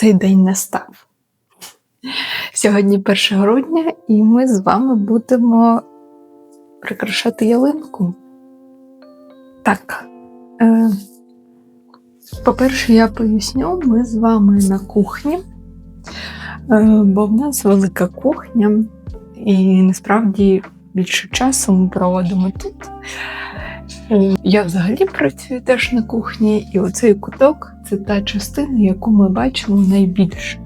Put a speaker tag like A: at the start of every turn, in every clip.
A: цей день настав. Сьогодні 1 грудня, і ми з вами будемо прикрашати ялинку. Так. Е, По-перше, я поясню, ми з вами на кухні, е, бо в нас велика кухня, і насправді більше часу ми проводимо тут. Я взагалі працюю теж на кухні, і оцей куток це та частина, яку ми бачимо найбільше.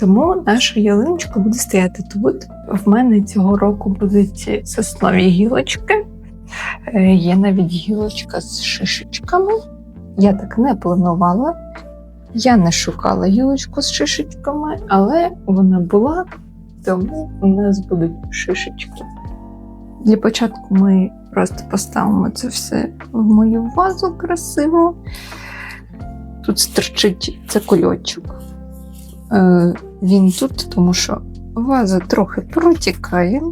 A: Тому наша ялиночка буде стояти тут. В мене цього року будуть соснові гілочки. Е, Є навіть гілочка з шишечками. Я так не планувала. Я не шукала гілочку з шишечками, але вона була, тому у нас будуть шишечки. Для початку ми просто поставимо це все в мою вазу красиво. Тут стерчить це кульочок. Е, він тут, тому що ваза трохи протікає.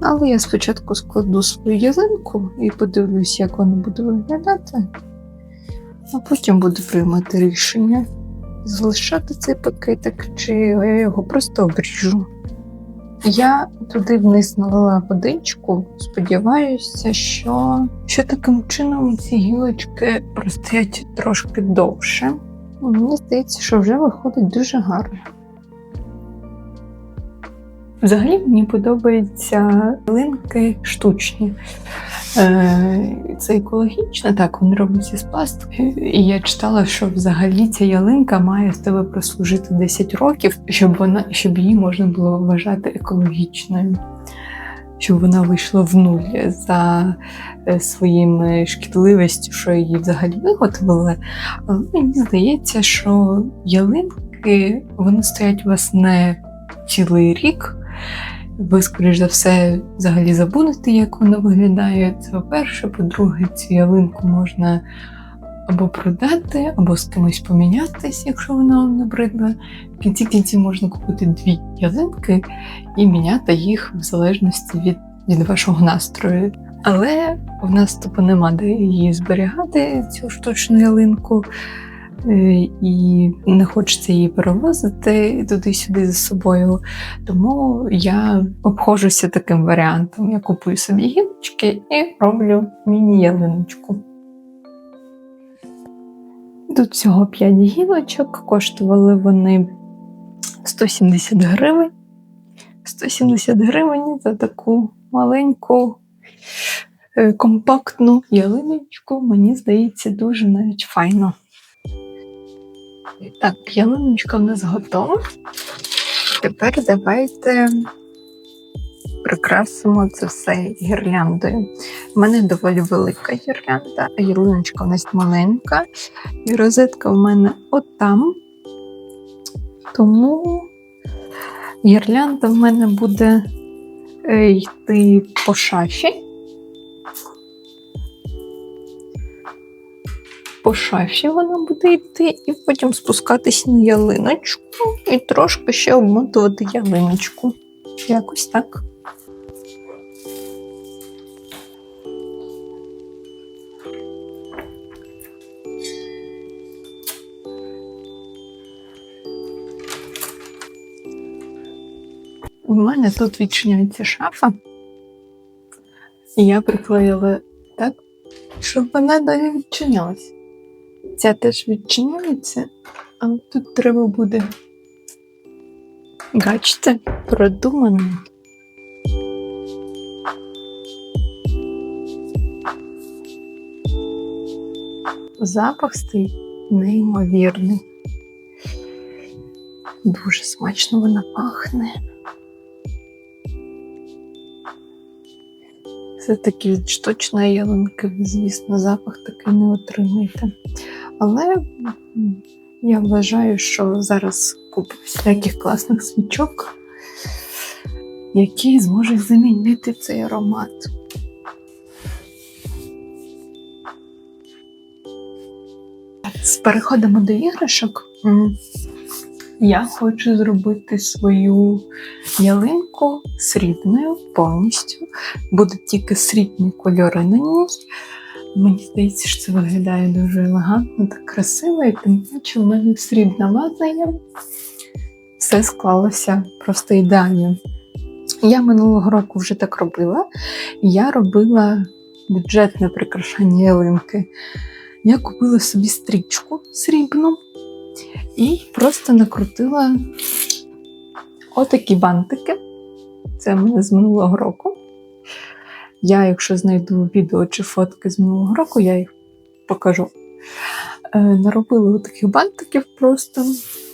A: Але я спочатку складу свою ялинку і подивлюсь, як вона буде виглядати, а потім буду приймати рішення, залишати цей пакетик, чи я його просто обріжу. Я туди вниз налила водичку, сподіваюся, що, що таким чином ці гілочки простоять трошки довше. Мені здається, що вже виходить дуже гарно. Взагалі мені подобаються ялинки штучні. Е, Це екологічно, так, вони робляться з пластику. І я читала, що взагалі ця ялинка має в тебе прослужити 10 років, щоб вона щоб її можна було вважати екологічною, щоб вона вийшла в нуль за е, своїм шкідливістю, що її взагалі виготовили. Але мені здається, що ялинки вони стоять у вас не цілий рік. Ви, скоріш за все, взагалі забудете, як воно виглядає. Це по-перше, по-друге, цю ялинку можна або продати, або з кимось помінятись, якщо вона вам набридла. В кінці кінці можна купити дві ялинки і міняти їх в залежності від, від вашого настрою. Але в нас тупо нема де її зберігати, цю штучну ялинку. Е, і не хочеться її перевозити туди-сюди за собою. Тому я обходжуся таким варіантом. Я купую собі гілочки і роблю міні-ялиночку. Тут всього 5 гілочок, коштували вони 170 гривень. 170 гривень за таку маленьку, е, компактну ялиночку, мені здається, дуже навіть файно. Так, ялиночка в нас готова. Тепер давайте прикрасимо це все гірляндою. У мене доволі велика гірлянда, а ялиночка в нас маленька. І розетка в мене отам. Тому гірлянда в мене буде е, йти по шафі. По шафі вона буде йти, і потім спускатись на ялиночку і трошки ще обмотувати ялиночку. Якось так. У мене тут відчиняється шафа, і я приклеїла так, щоб вона далі відчинялась. Ця теж відчиняється, але тут треба буде, бачите, продумано. Запах стоїть неймовірний. Дуже смачно вона пахне. Все-таки від штучної ялинки, звісно, запах такий не отримаєте. Але я вважаю, що зараз куплю всяких класних свічок, які зможуть замінити цей аромат. З переходимо до іграшок. Я хочу зробити свою ялинку срібною повністю. Будуть тільки срібні кольори на ній. Мені здається, що це виглядає дуже елегантно та красиво, і тим паче в мене срібна ваза є. Все склалося просто ідеально. Я минулого року вже так робила. Я робила бюджетне прикрашання ялинки. Я купила собі стрічку срібну і просто накрутила отакі бантики. Це з минулого року. Я, якщо знайду відео чи фотки з минулого року, я їх покажу. Е, наробила таких бантиків просто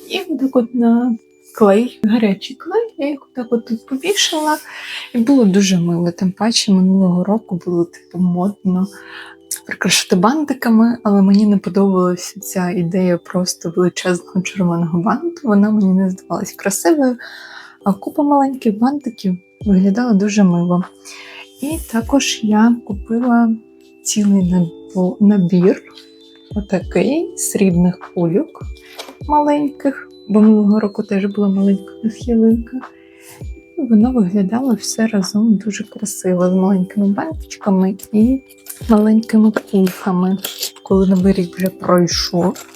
A: і отак от на клей, гарячий клей, я їх отак от тут повішала. І було дуже мило. Тим паче минулого року було типу модно прикрашати бантиками, але мені не подобалася ця ідея просто величезного червоного банту. Вона мені не здавалась красивою, а купа маленьких бантиків виглядала дуже мило. І також я купила цілий набір отакий срібних кульок маленьких, бо минулого року теж була маленька ялинка. І воно виглядало все разом дуже красиво, з маленькими бантичками і маленькими кульками. Коли рік вже пройшов,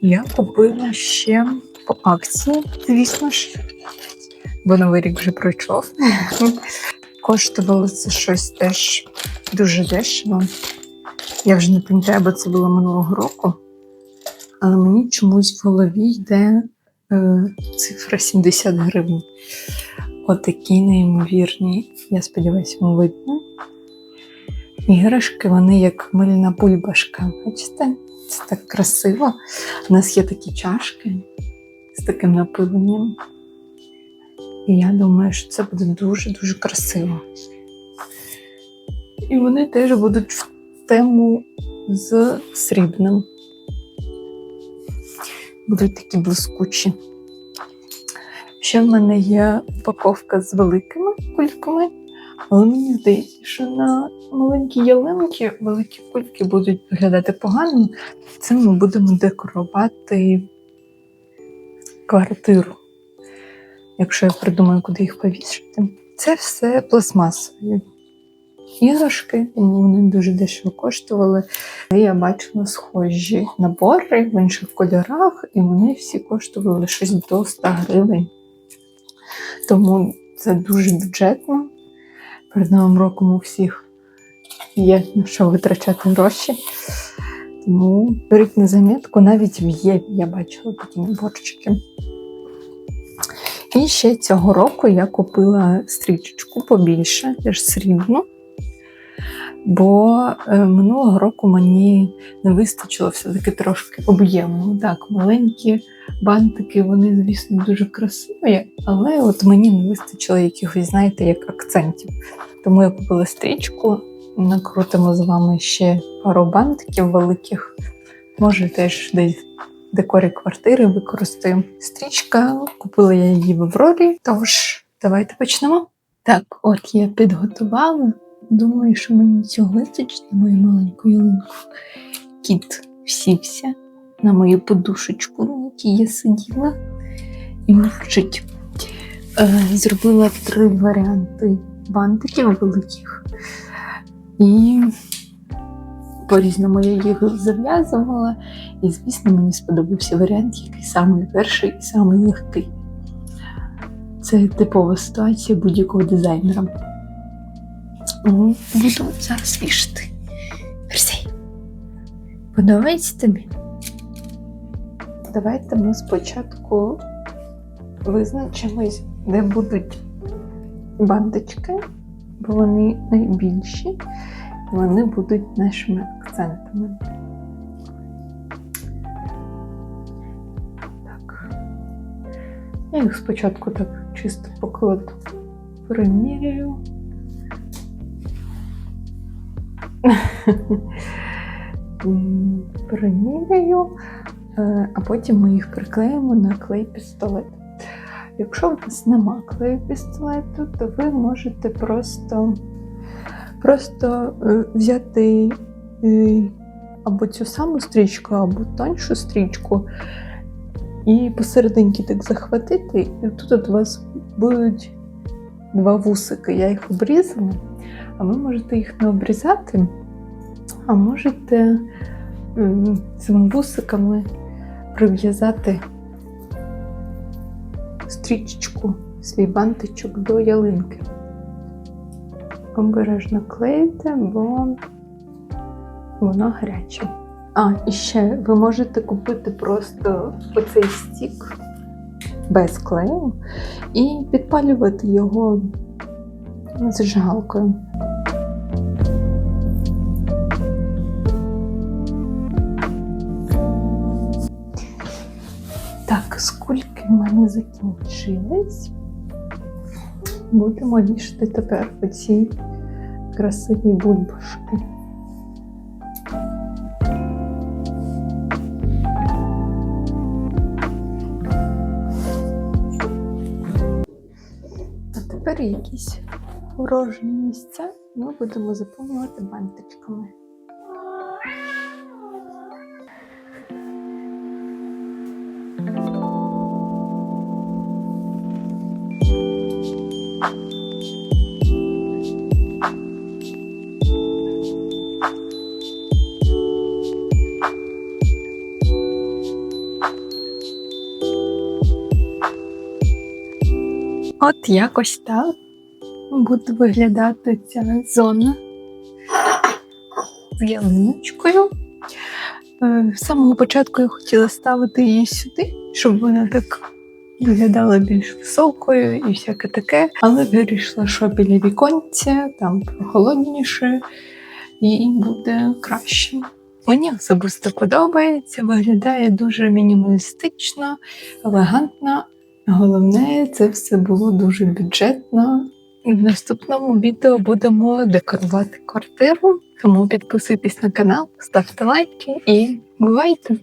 A: я купила ще по акції, звісно ж, бо новий рік вже пройшов. Коштувало це щось теж дуже дешево. Я вже не пам'ятаю, бо це було минулого року. Але мені чомусь в голові йде е, цифра 70 гривень. Отакі неймовірні. Я сподіваюся, вам видно. Іграшки, вони як мильна бульбашка. Бачите? Це так красиво. У нас є такі чашки з таким напиленням. І я думаю, що це буде дуже-дуже красиво. І вони теж будуть в тему з срібним. Будуть такі блискучі. Ще в мене є упаковка з великими кульками, але мені здається, що на маленькі ялинки великі кульки будуть виглядати погано. Цим ми будемо декорувати квартиру, якщо я придумаю, куди їх повісити. Це все пластмасові іграшки, тому вони дуже дешево коштували. Я бачила схожі набори в інших кольорах, і вони всі коштували щось до 100 гривень. Тому це дуже бюджетно. Перед новим роком у всіх є на що витрачати гроші. Тому беріть на замітку, навіть в Єві я бачила такі наборчики. І ще цього року я купила стрічечку побільше, теж срібну. Бо е, минулого року мені не вистачило все-таки трошки об'єму. Так, маленькі бантики, вони, звісно, дуже красиві, але от мені не вистачило якихось, знаєте, як акцентів. Тому я купила стрічку, накрутимо з вами ще пару бантиків великих. Може, теж десь декорі квартири використаю. Стрічка, купила я її в Аврорі, тож давайте почнемо. Так, от я підготувала. Думаю, що мені цього вистачить на мою маленьку ялинку. Кіт сівся на мою подушечку, на якій я сиділа, і мовчить. Е, зробила три варіанти бантиків великих. І по-різному я їх зав'язувала. І, звісно, мені сподобався варіант, який самий перший і самий легкий. Це типова ситуація будь-якого дизайнера. Буду зараз вішати. Персей. Подобається тобі? Давайте ми спочатку визначимось, де будуть бандочки, бо вони найбільші, вони будуть нашими акцентами. Так. Я їх спочатку так чисто покладу, приміряю. М, Приміряю, е, а потім ми їх приклеїмо на клей пістолет. Якщо у вас нема клею пістолету, то ви можете просто, просто е, взяти е, або цю саму стрічку, або тоншу стрічку, і посерединки так захватити, і тут от у вас будуть два вусики. Я їх обрізала, а ви можете їх не обрізати, А можете цими вусиками прив'язати стрічечку, свій бантичок до ялинки. Обережно клеїте, бо воно гаряче. А, і ще ви можете купити просто оцей стік без клею і підпалювати його зажигалкою. Так, скільки в мене закінчились. Будемо вішати тепер оці красиві бульбашки. А тепер якісь порожні місця ми будемо заповнювати бантичками. От якось так буде виглядати ця зона з ялиночкою. Е, З самого початку я хотіла ставити її сюди, щоб вона так виглядала більш високою і всяке таке. Але вирішила, що біля віконця там прохолодніше і буде краще. Мені особисто подобається, виглядає дуже мінімалістично, елегантно. Головне, це все було дуже бюджетно. В наступному відео будемо декорувати квартиру. Тому підписуйтесь на канал, ставте лайки і бувайте!